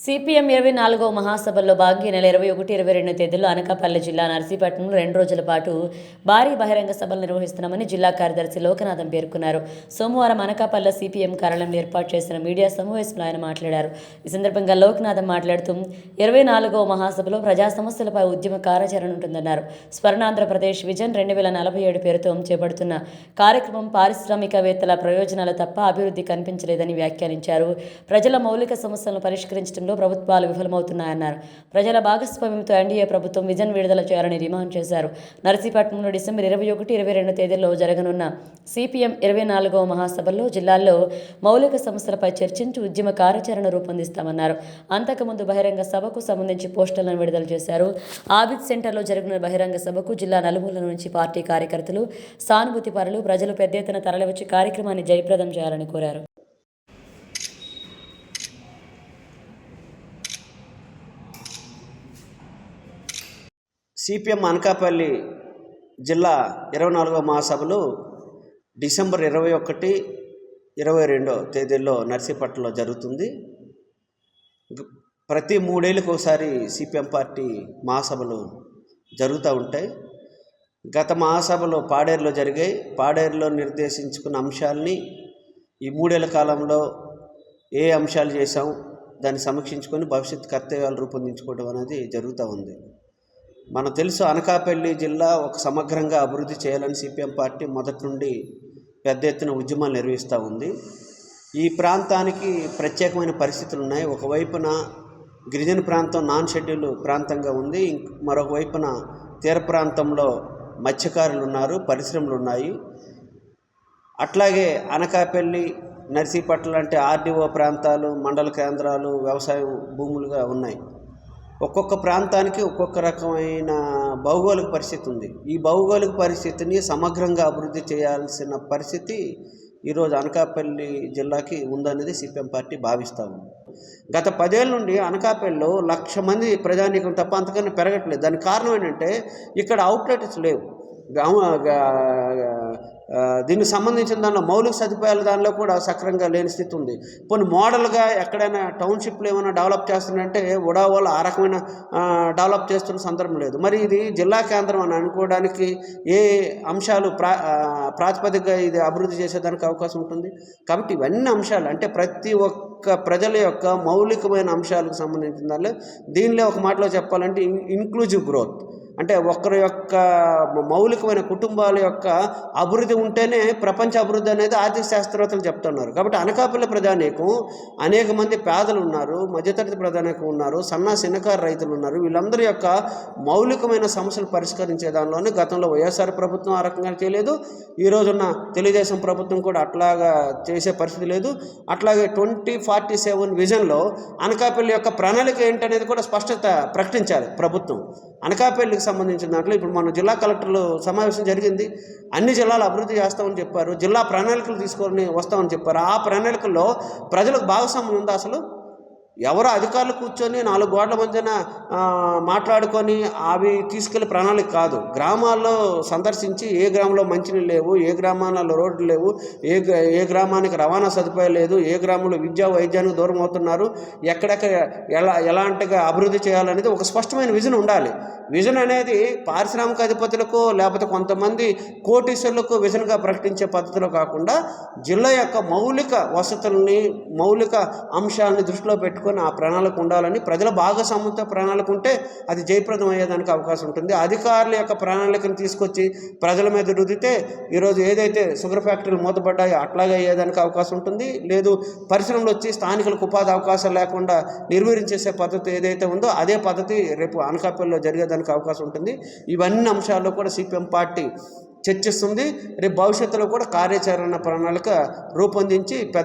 CPM ఇరవై నాలుగో మహాసభల్లో భాగంగా నెల ఇరవై ఒకటి ఇరవై రెండు తేదీల్లో అనకాపల్లి జిల్లా నర్సీపట్నంలో రెండు రోజుల పాటు భారీ బహిరంగ సభలు నిర్వహిస్తున్నామని జిల్లా కార్యదర్శి లోకనాథం పేర్కొన్నారు. సోమవారం అనకాపల్లి సిపిఎం కార్యాలయంలో ఏర్పాటు చేసిన మీడియా సమావేశంలో ఆయన మాట్లాడారు. ఈ సందర్భంగా లోకనాథం మాట్లాడుతూ ఇరవై నాలుగో మహాసభలో ప్రజా సమస్యలపై ఉద్యమ కార్యాచరణ ఉంటుందన్నారు. స్వర్ణాంధ్రప్రదేశ్ విజన్ రెండు వేల నలభై ఏడు పేరుతో చేపడుతున్న కార్యక్రమం పారిశ్రామికవేత్తల ప్రయోజనాలు తప్ప అభివృద్ధి కనిపించలేదని వ్యాఖ్యానించారు. ప్రజల మౌలిక సమస్యలను పరిష్కరించడం పరిష్కరించడంలో ప్రభుత్వాలు విఫలమవుతున్నాయన్నారు. ప్రజల భాగస్వామ్యంతో ఎన్డీఏ ప్రభుత్వం విజన్ విడుదల చేయాలని డిమాండ్ చేశారు. నర్సీపట్నంలో డిసెంబర్ ఇరవై ఒకటి ఇరవై రెండు తేదీల్లో జరగనున్న సిపిఎం ఇరవై నాలుగవ మహాసభల్లో జిల్లాల్లో మౌలిక సమస్యలపై చర్చించి ఉద్యమ కార్యాచరణ రూపొందిస్తామన్నారు. అంతకుముందు బహిరంగ సభకు సంబంధించి పోస్టర్లను విడుదల చేశారు. ఆబిద్ సెంటర్లో జరిగిన బహిరంగ సభకు జిల్లా నలుమూల నుంచి పార్టీ కార్యకర్తలు సానుభూతి పరులు ప్రజలు పెద్ద ఎత్తున తరలివచ్చి కార్యక్రమాన్ని జయప్రదం చేయాలని కోరారు. సిపిఎం అనకాపల్లి జిల్లా ఇరవై నాలుగవ మహాసభలు డిసెంబర్ ఇరవై ఒకటి ఇరవై రెండో తేదీల్లో నర్సీపట్నంలో జరుగుతుంది. ప్రతి మూడేళ్ళకి ఒకసారి సిపిఎం పార్టీ మహాసభలు జరుగుతూ ఉంటాయి. గత మహాసభలు పాడేరులో జరిగాయి. పాడేరులో నిర్దేశించుకున్న అంశాలని ఈ మూడేళ్ళ కాలంలో ఏ అంశాలు చేశాం దాన్ని సమీక్షించుకొని భవిష్యత్ కర్తవ్యాలు రూపొందించుకోవడం అనేది జరుగుతూ ఉంది. మనకు తెలుసు అనకాపల్లి జిల్లా ఒక సమగ్రంగా అభివృద్ధి చేయాలని సిపిఎం పార్టీ మొదటి నుండి పెద్ద ఎత్తున ఉద్యమాలు నిర్వహిస్తూ ఉంది. ఈ ప్రాంతానికి ప్రత్యేకమైన పరిస్థితులు ఉన్నాయి. ఒకవైపున గిరిజన ప్రాంతం నాన్ షెడ్యూల్ ప్రాంతంగా ఉంది. ఇంక్- మరొక వైపున తీర ప్రాంతంలో మత్స్యకారులు ఉన్నారు పరిశ్రమలు ఉన్నాయి. అట్లాగే అనకాపల్లి నర్సీపట్ల లాంటి ఆర్డీఓ ప్రాంతాలు మండల కేంద్రాలు వ్యవసాయ భూములుగా ఉన్నాయి. ఒక్కొక్క ప్రాంతానికి ఒక్కొక్క రకమైన భౌగోళిక పరిస్థితి ఉంది. ఈ భౌగోళిక పరిస్థితిని సమగ్రంగా అభివృద్ధి చేయాల్సిన పరిస్థితి ఈరోజు అనకాపల్లి జిల్లాకి ఉందనేది సిపిఎం పార్టీ భావిస్తూ ఉంది. గత పదేళ్ళ నుండి అనకాపల్లిలో లక్ష మంది ప్రజానీకం తప్ప అంతకన్నా పెరగట్లేదు. దానికి కారణం ఏంటంటే ఇక్కడ అవుట్లెట్స్ లేవు. దీనికి సంబంధించిన దానిలో మౌలిక సదుపాయాల దానిలో కూడా సక్రంగా లేని స్థితి ఉంది. కొన్ని మోడల్గా ఎక్కడైనా టౌన్షిప్లు ఏమైనా డెవలప్ చేస్తున్నారంటే ఉడా వాళ్ళు ఆ రకమైన డెవలప్ చేస్తున్న సందర్భం లేదు. మరి ఇది జిల్లా కేంద్రం అని అనుకోవడానికి ఏ అంశాలు ప్రా ప్రాతిపదికగా ఇది అభివృద్ధి చేసేదానికి అవకాశం ఉంటుంది? కాబట్టి ఇవన్నీ అంశాలు అంటే ప్రతి ఒక్క ప్రజల యొక్క మౌలికమైన అంశాలకు సంబంధించిన దానిలో దీనిలో ఒక మాటలో చెప్పాలంటే ఇన్ ఇన్క్లూజివ్ గ్రోత్. అంటే ఒకరి యొక్క మౌలికమైన కుటుంబాల యొక్క అభివృద్ధి ఉంటేనే ప్రపంచ అభివృద్ధి అనేది ఆర్థిక శాస్త్రవేత్తలు చెప్తున్నారు. కాబట్టి అనకాపల్లి ప్రధానికం అనేక మంది పేదలు ఉన్నారు మధ్యతరగతి ప్రధానికం ఉన్నారు సన్న చిన్నకారు రైతులు ఉన్నారు. వీళ్ళందరి యొక్క మౌలికమైన సమస్యలు పరిష్కరించే దానిలోనే గతంలో వైఎస్ఆర్ ప్రభుత్వం ఆ రకంగా చేయలేదు. ఈ రోజున్న తెలుగుదేశం ప్రభుత్వం కూడా అట్లాగా చేసే పరిస్థితి లేదు. అట్లాగే ట్వంటీ ఫార్టీ సెవెన్ విజన్లో అనకాపల్లి యొక్క ప్రణాళిక ఏంటనేది కూడా స్పష్టత ప్రకటించాలి ప్రభుత్వం. అనకాపల్లికి సంబంధించిన దాంట్లో ఇప్పుడు మన జిల్లా కలెక్టర్లు సమావేశం జరిగింది. అన్ని జిల్లాలు అభివృద్ధి చేస్తామని చెప్పారు. జిల్లా ప్రణాళికలు తీసుకొని వస్తామని చెప్పారు. ఆ ప్రణాళికల్లో ప్రజలకు భాగస్వామ్యం ఉందా అసలు? ఎవరో అధికారులు కూర్చొని నాలుగు గోడల మధ్యన మాట్లాడుకొని అవి తీసుకెళ్ళే ప్రణాళిక కాదు. గ్రామాల్లో సందర్శించి ఏ గ్రామంలో మంచినీళ్ళు లేవు ఏ గ్రామాలలో రోడ్లు లేవు ఏ గ్రా- ఏ గ్రామానికి రవాణా సదుపాయం లేదు ఏ గ్రామంలో విద్యా వైద్యానికి దూరం అవుతున్నారు ఎక్కడెక్కడ ఎలా ఎలాంటిగా అభివృద్ధి చేయాలనేది ఒక స్పష్టమైన విజన్ ఉండాలి. విజన్ అనేది పారిశ్రామిక అధిపతులకు లేకపోతే కొంతమంది కోటీశ్వరులకు విజన్గా ప్రకటించే పద్ధతిలో కాకుండా జిల్లా యొక్క మౌలిక వసతుల్ని మౌలిక అంశాలని దృష్టిలో పెట్టుకొని ఆ ప్రణాళిక ఉండాలని ప్రజల భాగస్వామ్యంతో ప్రణాళిక ఉంటే అది జయప్రదం అయ్యేదానికి అవకాశం ఉంటుంది. అధికారుల యొక్క ప్రణాళికను తీసుకొచ్చి ప్రజల మీద రుదితే ఈరోజు ఏదైతే షుగర్ ఫ్యాక్టరీలు మూతపడ్డాయో అట్లాగే అయ్యేదానికి అవకాశం ఉంటుంది. లేదు పరిశ్రమలు వచ్చి స్థానికులకు ఉపాధి అవకాశాలు లేకుండా నిర్వీర్యం చేసే పద్ధతి ఏదైతే ఉందో అదే పద్ధతి రేపు అనకాపల్లిలో జరిగేదానికి అవకాశం ఉంటుంది. ఇవన్నీ అంశాల్లో కూడా సిపిఎం పార్టీ చర్చిస్తుంది. రేపు భవిష్యత్తులో కూడా కార్యాచరణ ప్రణాళిక రూపొందించి పెద్ద